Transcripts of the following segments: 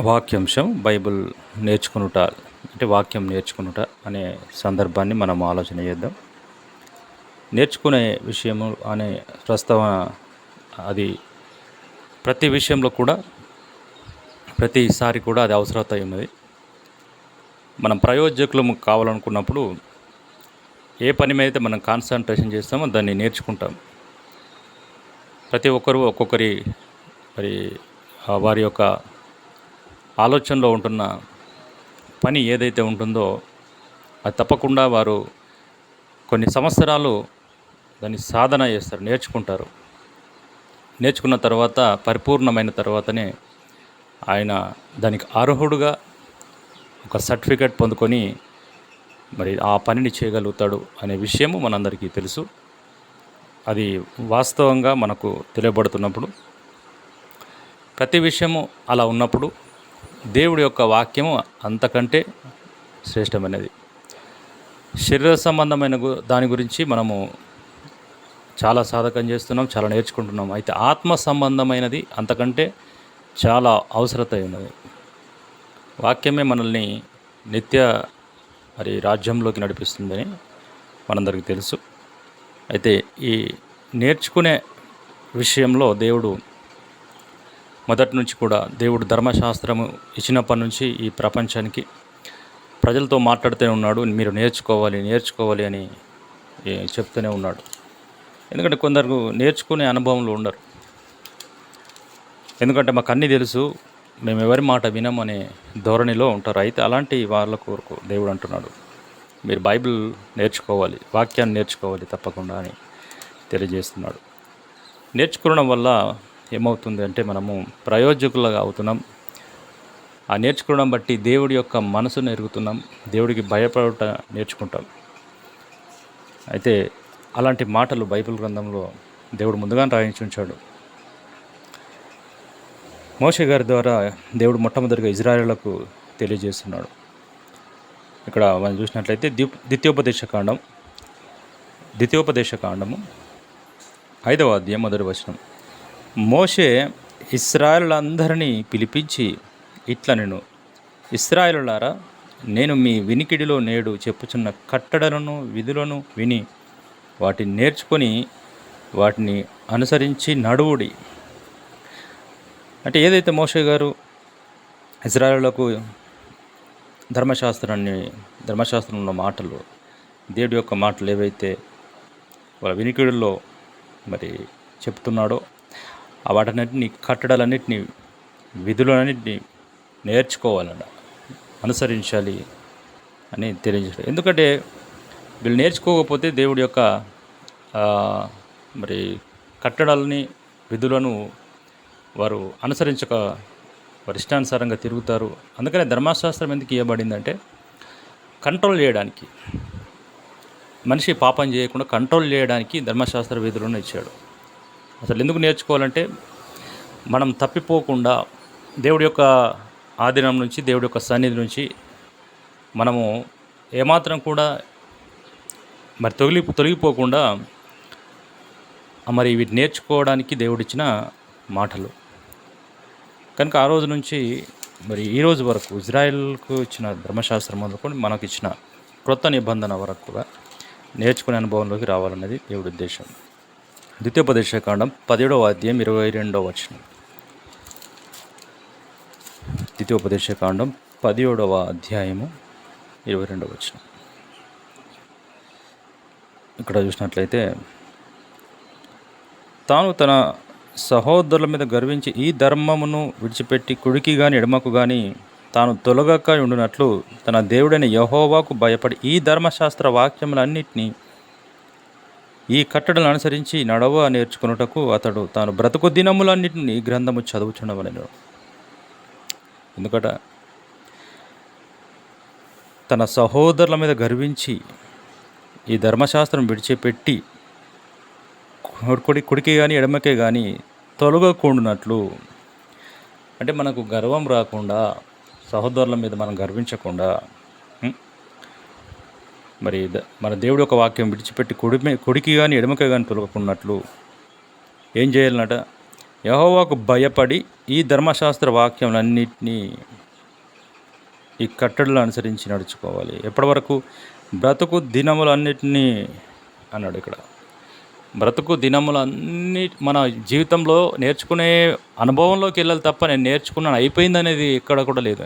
వాక్యాంశం Bible నేర్చుకునుట అంటే వాక్యం నేర్చుకునుట అనే సందర్భాన్ని మనం ఆలోచన చేద్దాం. నేర్చుకునే విషయము అనే ప్రస్తావన అది ప్రతి విషయంలో కూడా ప్రతిసారి కూడా అది అవసరత ఉన్నది. మనం ప్రయోజకులము కావాలనుకున్నప్పుడు ఏ పని మీద అయితే మనం కాన్సన్ట్రేషన్ చేస్తామో దాన్ని నేర్చుకుంటాం. ప్రతి ఒక్కరూ ఒక్కొక్కరి మరి వారి యొక్క ఆలోచనలో ఉంటున్న పని ఏదైతే ఉంటుందో అది తప్పకుండా వారు కొన్ని సంవత్సరాలు దాన్ని సాధన చేస్తారు నేర్చుకుంటారు. నేర్చుకున్న తర్వాత పరిపూర్ణమైన తర్వాతనే ఆయన దానికి అర్హుడుగా ఒక సర్టిఫికేట్ పొందుకొని మరి ఆ పనిని చేయగలుగుతాడు అనే విషయము మనందరికీ తెలుసు. అది వాస్తవంగా మనకు తెలియబడుతున్నప్పుడు ప్రతి విషయము అలా ఉన్నప్పుడు దేవుడి యొక్క వాక్యము అంతకంటే శ్రేష్టమైనది. శరీర సంబంధమైన గు- దాని గురించి మనము చాలా సాధకం చేస్తున్నాం చాలా నేర్చుకుంటున్నాం. అయితే ఆత్మ సంబంధమైనది అంతకంటే చాలా అవసరత ఉన్నది వాక్యమే మనల్ని నిత్య మరి రాజ్యంలోకి నడిపిస్తుందని మనందరికీ తెలుసు. అయితే ఈ నేర్చుకునే విషయంలో దేవుడు మొదటి నుంచి కూడా దేవుడు ధర్మశాస్త్రము ఇచ్చినప్పటి నుంచి ఈ ప్రపంచానికి ప్రజలతో మాట్లాడుతూనే ఉన్నాడు. మీరు నేర్చుకోవాలి నేర్చుకోవాలి అని చెప్తూనే ఉన్నాడు. ఎందుకంటే కొందరు నేర్చుకునే అనుభవంలో ఉండరు. ఎందుకంటే మాకు అన్నీ తెలుసు మేము ఎవరి మాట వినమనే ధోరణిలో ఉంటారు. అయితే అలాంటి వాళ్ళ కొరకు దేవుడు అంటున్నాడు మీరు బైబిల్ నేర్చుకోవాలి వాక్యాన్ని నేర్చుకోవాలి తప్పకుండా అని తెలియజేస్తున్నాడు. నేర్చుకోవడం వల్ల ఏమవుతుంది అంటే మనము ప్రయోజకులుగా అవుతున్నాం. ఆ నేర్చుకోవడం బట్టి దేవుడి యొక్క మనసును ఎరుగుతున్నాం. దేవుడికి భయపడట నేర్చుకుంటాం. అయితే అలాంటి మాటలు బైబిల్ గ్రంథంలో దేవుడు ముందుగానే రాయించి ఉంచాడు. మోషే గారి ద్వారా దేవుడు మొట్టమొదటిగా ఇజ్రాయేళ్ళకు తెలియజేస్తున్నాడు. ఇక్కడ మనం చూసినట్లయితే ద్వి- ద్వితీయోపదేశ కాండం ద్వితీయోపదేశ కాండము ఐదవ అధ్యాయం మొదటి వచనం. మోషే ఇస్రాయలందరినీ పిలిపించి ఇట్లా నేను ఇస్రాయలులారా నేను మీ వినికిడిలో నేడు చెప్పుచున్న కట్టడలను విధులను విని వాటిని నేర్చుకొని వాటిని అనుసరించి నడువుడి. అంటే ఏదైతే మోషే గారు ఇజ్రాయలకు ధర్మశాస్త్రాన్ని ధర్మశాస్త్రంలో మాటలు దేవుడి యొక్క మాటలు ఏవైతే వాళ్ళ వినికిడుల్లో మరి చెప్తున్నాడో వాటన్నిటిని కట్టడాలన్నిటిని విధులన్నింటిని నేర్చుకోవాలన్న అనుసరించాలి అని తెలియజేశాడు ఎందుకంటే వీళ్ళు నేర్చుకోకపోతే దేవుడి యొక్క మరి కట్టడాలని విధులను వారు అనుసరించక వారి ఇష్టానుసారంగా తిరుగుతారు. అందుకనే ధర్మశాస్త్రం ఎందుకు ఇవ్వబడిందంటే కంట్రోల్ చేయడానికి. మనిషి పాపం చేయకుండా కంట్రోల్ చేయడానికి ధర్మశాస్త్ర విధులను ఇచ్చాడు. అసలు ఎందుకు నేర్చుకోవాలంటే మనం తప్పిపోకుండా దేవుడి యొక్క ఆధీనం నుంచి దేవుడి యొక్క సన్నిధి నుంచి మనము ఏమాత్రం కూడా మరి తొలి తొలగిపోకుండా మరి వీటి నేర్చుకోవడానికి దేవుడిచ్చిన మాటలు. కనుక ఆ రోజు నుంచి మరి ఈ రోజు వరకు ఇజ్రాయెల్కు ఇచ్చిన ధర్మశాస్త్రం మొదలుకొని మనకు ఇచ్చిన క్రొత్త నిబంధన వరకు కూడా నేర్చుకునే అనుభవంలోకి రావాలన్నది దేవుడి ఉద్దేశం. ద్వితీయోపదేశకాండం పదిహేడవ అధ్యాయం ఇరవై రెండవ వచనం. ద్వితీయోపదేశకాండం పదిహేడవ అధ్యాయము ఇరవై రెండవ వచనం. ఇక్కడ చూసినట్లయితే తాను తన సహోదరుల మీద గర్వించి ఈ ధర్మమును విడిచిపెట్టి కుడికి కానీ ఎడమకు కానీ తాను తొలగక ఉండినట్లు తన దేవుడైన యహోవాకు భయపడి ఈ ధర్మశాస్త్ర వాక్యములన్నింటినీ ఈ కట్టడలను అనుసరించి నడవ నేర్చుకున్నటకు అతడు తాను బ్రతుకు దినములన్నింటినీ గ్రంథము చదువుచుండవలను. ఎందుకట? తన సహోదరుల మీద గర్వించి ఈ ధర్మశాస్త్రం విడిచిపెట్టి కుడి కుడికి కానీ ఎడమకే కానీ తొలగకుండానట్లు. అంటే మనకు గర్వం రాకుండా సహోదరుల మీద మనం గర్వించకుండా మరి ద- మన దేవుడు ఒక వాక్యం విడిచిపెట్టి కుడి మీ- కుడికి కానీ ఎడమకి కానీ తొలగకున్నట్లు ఏం చేయాలన్నట? యహోవాకు భయపడి ఈ ధర్మశాస్త్ర వాక్యములన్నింటినీ ఈ కట్టడలు అనుసరించి నడుచుకోవాలి. ఎప్పటి వరకు బ్రతుకు దినములన్నిటినీ అన్నాడు ఇక్కడ. బ్రతుకు దినములన్నీ మన జీవితంలో నేర్చుకునే అనుభవంలోకి వెళ్ళాలి తప్ప నేను నేర్చుకున్నాను అయిపోయింది అనేది ఎక్కడ కూడా లేదు.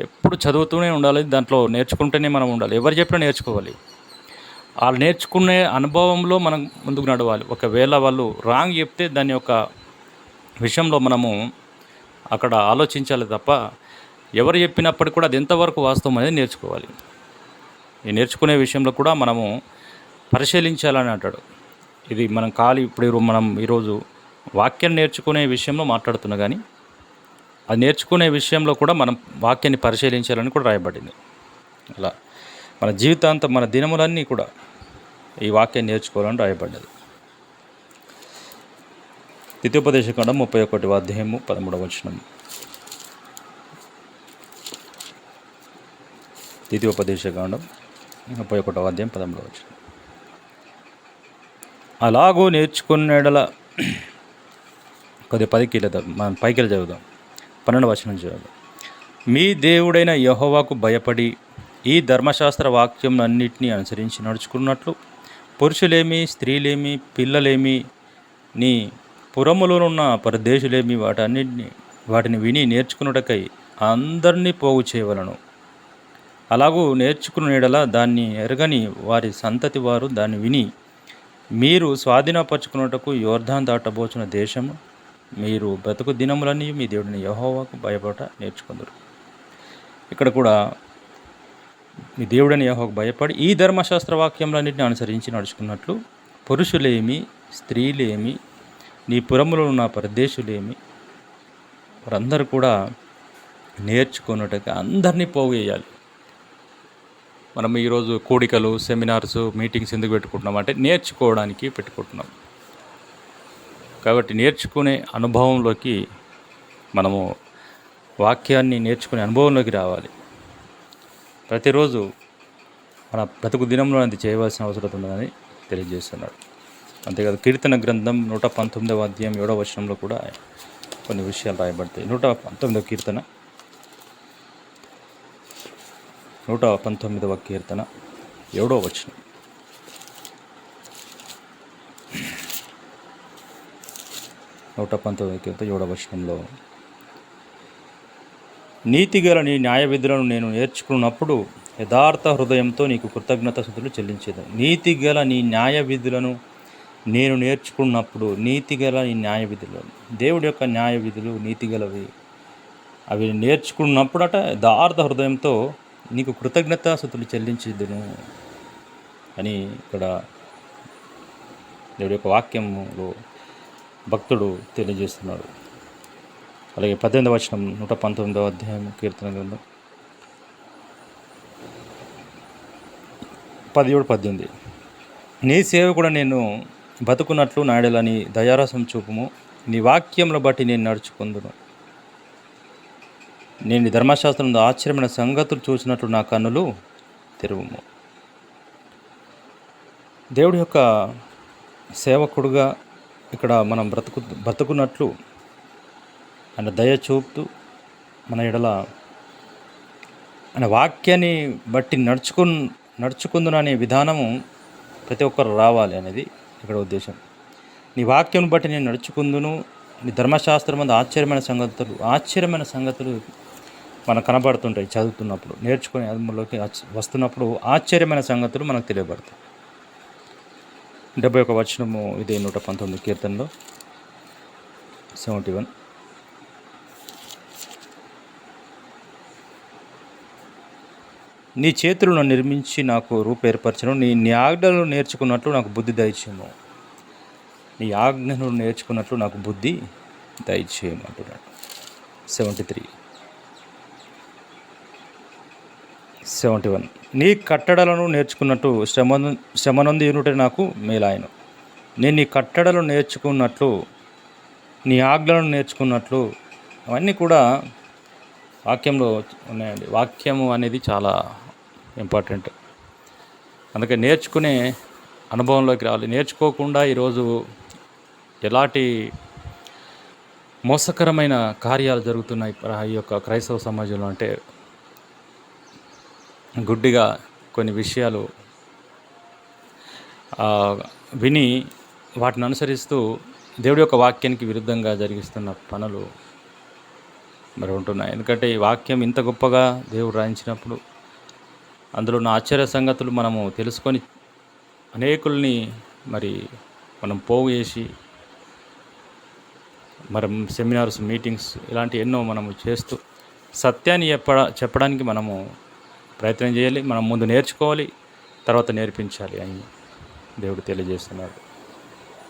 ఎప్పుడు చదువుతూనే ఉండాలి దాంట్లో నేర్చుకుంటూనే మనం ఉండాలి. ఎవరు చెప్పినా నేర్చుకోవాలి. వాళ్ళు నేర్చుకునే అనుభవంలో మనం ముందుకు నడవాలి. ఒకవేళ వాళ్ళు రాంగ్ చెప్తే దాని యొక్క విషయంలో మనము అక్కడ ఆలోచించాలి తప్ప ఎవరు చెప్పినప్పటికీ కూడా అది ఎంతవరకు వాస్తవం అనేది నేర్చుకోవాలి. ఈ నేర్చుకునే విషయంలో కూడా మనము పరిశీలించాలని అంటాడు. ఇది మనం ఖాళీ ఇప్పుడు మనం ఈరోజు వాక్యం నేర్చుకునే విషయంలో మాట్లాడుతున్నా కానీ అది నేర్చుకునే విషయంలో కూడా మనం వాక్యాన్ని పరిశీలించాలని కూడా రాయబడింది. అలా మన జీవితాంతం మన దినములన్నీ కూడా ఈ వాక్యాన్ని నేర్చుకోవాలని రాయబడ్డది. ద్వితీయోపదేశకాండం ముప్పై ఒకటి అధ్యాయము పదమూడవ వచనం. ద్వితీయోపదేశకాండం ముప్పై ఒకటవ అధ్యాయం పదమూడవ వచనం. అలాగూ నేర్చుకునేడల కొద్దిగా పదికి వెళ్ళదా మనం పైకి చదువుదాం. పన్నెండు వచనం చదువుదాం మీ దేవుడైన యహోవాకు భయపడి ఈ ధర్మశాస్త్ర వాక్యం అన్నిటినీ అనుసరించి నడుచుకున్నట్లు పురుషులేమి స్త్రీలేమి పిల్లలేమి నీ పురములోనున్న పరదేశులేమి వాటన్నిటిని వాటిని విని నేర్చుకున్నటకై అందరినీ పోగు చేయవలను. అలాగూ నేర్చుకునేడలా దాన్ని ఎరగని వారి సంతతి వారు దాన్ని విని మీరు స్వాధీనపరచుకున్నటకు యోర్ధాన్ దాటబోచిన దేశము మీరు బ్రతుకు దినములన్నీ మీ దేవుడిని యహోవాకు భయపడ నేర్చుకుందరు. ఇక్కడ కూడా మీ దేవుడని యహోకు భయపడి ఈ ధర్మశాస్త్ర వాక్యములన్నింటిని అనుసరించి నడుచుకున్నట్లు పురుషులేమి స్త్రీలేమి నీ పురములో ఉన్న పరదేశులేమి వారందరూ కూడా నేర్చుకున్నట్టుగా అందరినీ పోగేయాలి మనం ఈరోజు కోడికలు సెమినార్స్ మీటింగ్స్ ఎందుకు పెట్టుకుంటున్నాం అంటే నేర్చుకోవడానికి పెట్టుకుంటున్నాం. కాబట్టి నేర్చుకునే అనుభవంలోకి మనము వాక్యాన్ని నేర్చుకునే అనుభవంలోకి రావాలి. ప్రతిరోజు మన బ్రతుకు దినంలో అది చేయవలసిన అవసరం ఉందని తెలియజేస్తున్నాడు. అంతేకాదు కీర్తన గ్రంథం నూట పంతొమ్మిదవ అధ్యాయం ఏడవ వచనంలో కూడా కొన్ని విషయాలు రాయబడతాయి. నూట పంతొమ్మిదవ కీర్తన. నూట పంతొమ్మిదవ కీర్తన ఏడవ వచనం. నూట పంతొమ్మిది కింద ఏడవ నీతిగల నీ న్యాయ విధులను నేను నేర్చుకున్నప్పుడు యథార్థ హృదయంతో నీకు కృతజ్ఞత స్థుతులు చెల్లించేది నీతిగల నీ న్యాయ విధులను నేను నేర్చుకున్నప్పుడు నీతిగల నీ న్యాయ విధులు దేవుడి యొక్క న్యాయ విధులు నీతిగలవి అవి నేర్చుకున్నప్పుడట యథార్థ హృదయంతో నీకు కృతజ్ఞతాస్థుతులు చెల్లించేదును అని ఇక్కడ దేవుడి యొక్క వాక్యములో భక్తుడు తెలియజేస్తున్నాడు అలాగే పద్దెనిమిదవ వచనం నూట పంతొమ్మిదవ అధ్యాయం కీర్తన గ్రంథం. పదిహేడు పద్దెనిమిది. నీ సేవకుడు నేను బతుకున్నట్లు నాడేలని దయారసం చూపుము. నీ వాక్యంను బట్టి నేను నడుచుకుందును. నేను ధర్మశాస్త్రంలో ఆశ్చర్యమైన సంగతులు చూసినట్లు నా కన్నులు తెరువుము. దేవుడి యొక్క సేవకుడుగా ఇక్కడ మనం బ్రతుకు బ్రతుకున్నట్లు ఆయన దయ చూపుతూ మన ఎడల ఆయన వాక్యాన్ని బట్టి నడుచుకు నడుచుకుందుననే అనే విధానము ప్రతి ఒక్కరు రావాలి అనేది ఇక్కడ ఉద్దేశం. నీ వాక్యం బట్టి నేను నడుచుకుందును నీ ధర్మశాస్త్రం మీద ఆశ్చర్యమైన సంగతులు ఆశ్చర్యమైన సంగతులు మనకు కనబడుతుంటాయి చదువుతున్నప్పుడు నేర్చుకునే అనుభవంలోకి వస్తున్నప్పుడు ఆశ్చర్యమైన సంగతులు మనకు తెలియబడతాయి. డెబ్బై ఒక వచనము ఇదే నూట పంతొమ్మిది కీర్తనలో. Seventy one. నీ చేతులను నిర్మించి నాకు రూపేర్పరచను నీ నీ ఆజ్ఞలు నేర్చుకున్నట్లు నాకు బుద్ధి దయచేయము. నీ ఆజ్ఞను నేర్చుకున్నట్లు నాకు బుద్ధి దయచేయము అంటున్నాడు. Seventy three. Seventy one. నీ కట్టడలను నేర్చుకున్నట్టు శ్రమ శ్రమనంది యూనిట్ నాకు మేలాయను. నేను నీ కట్టడలు నేర్చుకున్నట్లు నీ ఆజ్ఞలను నేర్చుకున్నట్లు అవన్నీ కూడా వాక్యంలో ఉన్నాయండి. వాక్యము అనేది చాలా ఇంపార్టెంట్. అందుకే నేర్చుకునే అనుభవంలోకి రావాలి. నేర్చుకోకుండా ఈరోజు ఎలాంటి మోసకరమైన కార్యాలు జరుగుతున్నాయి ఈ యొక్క క్రైస్తవ సమాజంలో అంటే గుడ్డిగా కొన్ని విషయాలు విని వాటిని అనుసరిస్తూ దేవుడి యొక్క వాక్యానికి విరుద్ధంగా జరిగిస్తున్న పనులు మరి ఉంటున్నాయి. ఎందుకంటే ఈ వాక్యం ఇంత గొప్పగా దేవుడు రాయించినప్పుడు అందులో ఉన్న ఆశ్చర్య సంగతులు మనము తెలుసుకొని అనేకుల్ని మరి మనం పోగు చేసి మరి సెమినార్స్ మీటింగ్స్ ఇలాంటి ఎన్నో మనము చేస్తూ సత్యాన్ని చెప్ప చెప్పడానికి మనము ప్రయత్నం చేయాలి మనం ముందు నేర్చుకోవాలి తర్వాత నేర్పించాలి అని దేవుడు తెలియజేస్తున్నాడు.